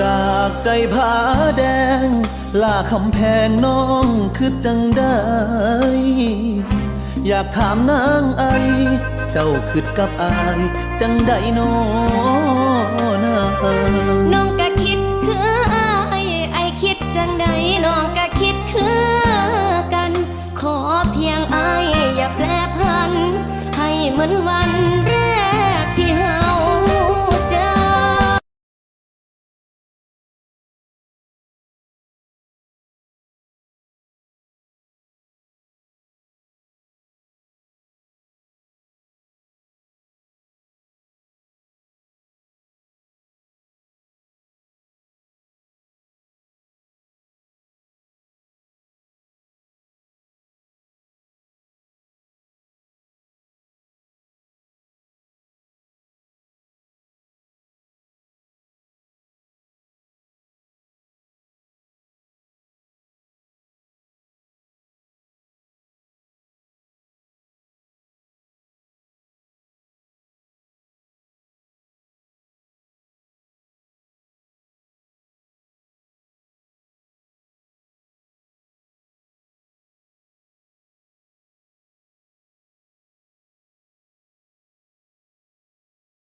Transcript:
จากไก่ผาแดง ล่าคำแพงน้องคือจังได้ อยากถามนางไอ เจ้าคืดกับอาย จังได้น้อนางน้องก็คิดคืออายไอคิดจังได้น้องก็คิดคือกัน ขอเพียงไออย่าแปรพัน ให้เหมือนวัน